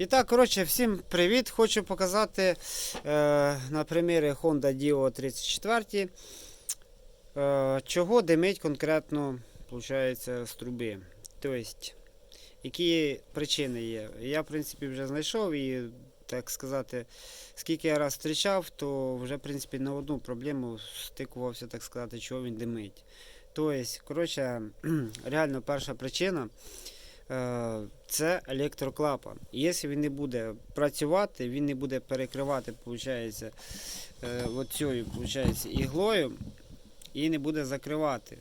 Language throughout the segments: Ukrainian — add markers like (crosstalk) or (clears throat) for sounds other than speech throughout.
І так, коротше, всім привіт! Хочу показати е, на примірі Honda Dio 34, е, чого димить конкретно виходить, з труби. Тобто, які причини є. Я, в принципі, вже знайшов і, так сказати, скільки я раз зустрічав, то вже, в принципі, на одну проблему стикувався, так сказати, чого він димить. Тобто, коротше, (clears throat) реально перша причина. Е, це електроклапан. Якщо він не буде працювати, він не буде перекривати, виходить, оцею, виходить, іглою і не буде закривати.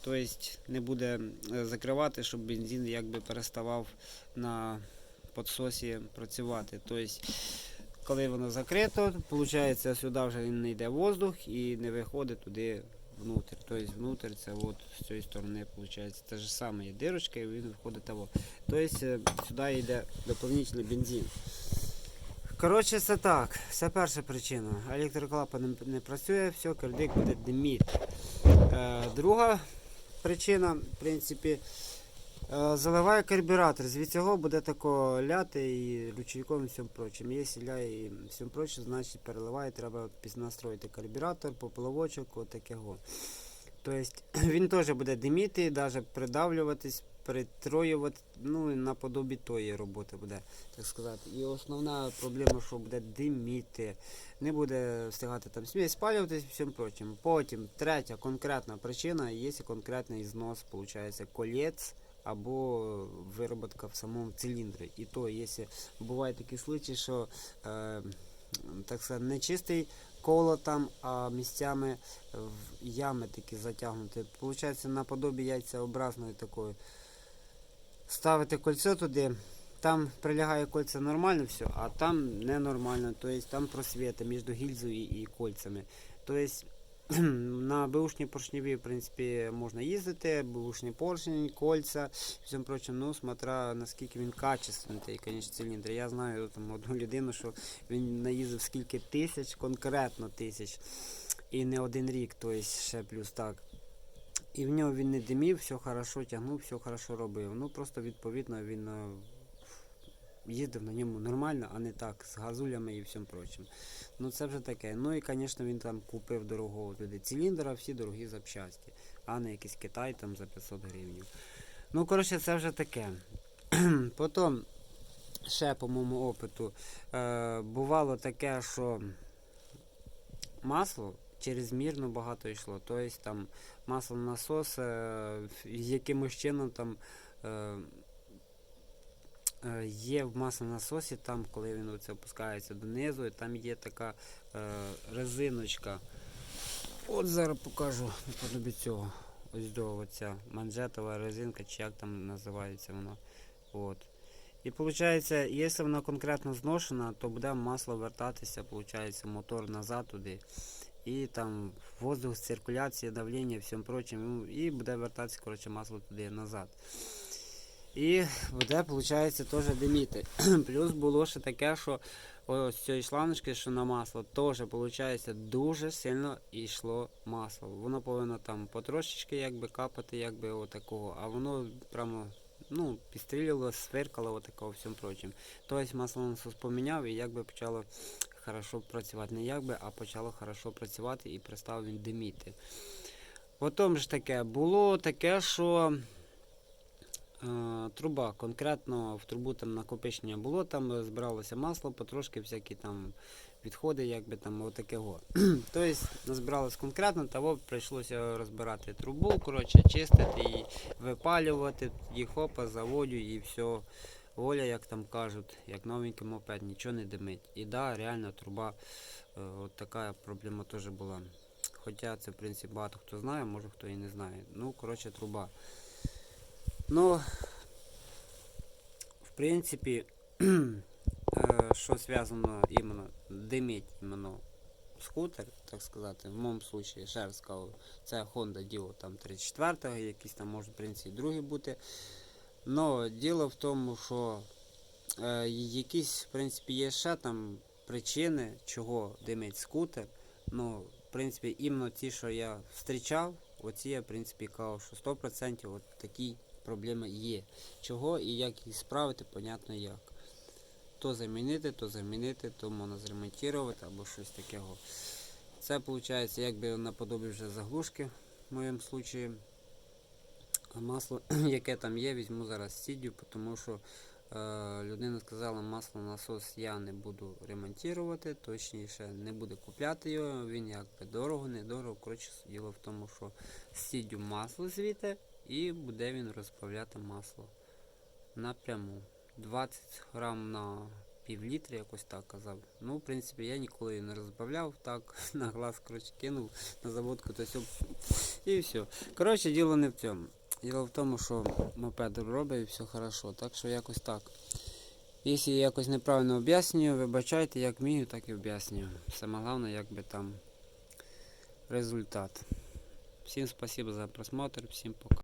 Тобто не буде закривати, щоб бензин якби переставав на підсосі працювати. Тобто, коли воно закрито, виходить, сюди вже не йде воздух і не виходить туди внутрь. Тобто внутрь це от з цієї сторони виходить. Те ж саме є дирочка і він виходить того. Тобто сюди йде доповнительний бензин. Коротше, це так. Це перша причина. Електроклапан не, працює, все, кардик буде диміти. Е, друга причина, в принципі, е, заливає карбюратор. З цього буде тако ляти і ручейком і всім прочим. Якщо ляє і всім прочим, значить переливає, треба настроїти карбюратор, поплавочок, отакого. Тобто (clears throat) він теж буде диміти, навіть придавлюватись, притроювати, ну наподобі тої роботи буде, так сказати. І основна проблема, що буде диміти, не буде встигати там сміття спалюватись всім прочим. Потім третя конкретна причина, є конкретний знос, виходить, колець або вироботка в самому циліндрі. І то, якщо бувають такі случаї, що е, так сказати, нечистий коло там, а місцями в ями такі затягнуті. Получається наподобі яйцеобразної такої. Ставити кольцо туди, там прилягає кольця нормально все, а там ненормально. Тобто там просвіти між гільзою і кольцями. Тобто на беушні поршневі, в принципі, можна їздити, беушні поршні, кольця, всім прочим, ну, смотря наскільки він качественний, той, звісно, циліндр. Я знаю там одну людину, що він наїздив скільки тисяч, конкретно тисяч, і не один рік, тобто ще плюс так. І в нього він не димів, все хорошо тягнув, все хорошо робив. Ну просто відповідно він їздив на ньому нормально, а не так, з газулями і всім прочим. Ну це вже таке. Ну і, звісно, він там купив дорогого туди циліндра, всі дорогі запчасті, а не якийсь Китай там за 500 гривень. Ну, коротше, це вже таке. (clears throat) Потім, ще по моєму опиту, е, бувало таке, що масло чрезмірно багато йшло. Тобто там маслонасос е, якимось чином там е, є в маслонасосі, там, коли він оце опускається донизу, і там є така е, резиночка. От зараз покажу наподобі цього. Ось до оця манжетова резинка, чи як там називається вона. От. І виходить, якщо вона конкретно зношена, то буде масло вертатися, виходить, мотор назад туди. І там воздух, циркуляція, давлення, всім прочим. І буде вертатися коротше, масло туди назад. І буде, виходить, теж диміти. (clears throat) Плюс було ще таке, що ось цієї шланочки, що на масло, теж, виходить, дуже сильно йшло масло. Воно повинно там потрошечки якби капати, якби отакого, а воно прямо ну, підстрілювало, сверкало отакого всім прочим. Тобто масло насос поміняв і якби почало хорошо працювати. Не якби, а почало хорошо працювати і перестав він диміти. Потім ж таке, було таке, що труба, конкретно в трубу там накопичення було, там збиралося масло, потрошки всякі там відходи, якби там отакого. (clears throat) тобто назбиралось конкретно, того прийшлося розбирати трубу, коротше, чистити і випалювати, тоді хопа, заводю і все. Воля, як там кажуть, як новенький мопед, нічого не димить. І да, реально труба, е, от така проблема теж була. Хоча це в принципі багато хто знає, може хто і не знає. Ну, коротше, труба. Ну, в принципі, (clears throat) е, що зв'язано іменно, димить іменно скутер, так сказати, в моєму случаї, ще раз скажу, це Honda Dio там 34 якісь там можуть в принципі другі бути. Но діло в тому, що е, якісь, в принципі, є ще там причини, чого димить скутер. Ну, в принципі, іменно ті, що я зустрічав, оці я, в принципі, кажу, що 100% от такі проблеми є. Чого і як їх справити, понятно як. то замінити, то замінити, то можна зремонтувати або щось такого. Це виходить, якби наподобі вже заглушки в моєму случаї. А масло, (clears throat) яке там є, візьму зараз сіддю, тому що е, людина сказала, масло насос я не буду ремонтувати, точніше не буду купляти його, він якби дорого, недорого. Коротше, діло в тому, що сіддю масло звідти і буде він розбавляти масло напряму. 20 грам на пів літра, якось так казав. Ну, в принципі, я ніколи її не розбавляв, так (laughs) на глаз коротше, кинув на заводку, то все. І все. Коротше, діло не в цьому. Діло в тому, що мопед робить і все хорошо. Так що якось так. Якщо я якось неправильно об'яснюю, вибачайте, як вмію, так і об'яснюю. Саме головне, якби там результат. Всім спасибо за просмотр, всім пока.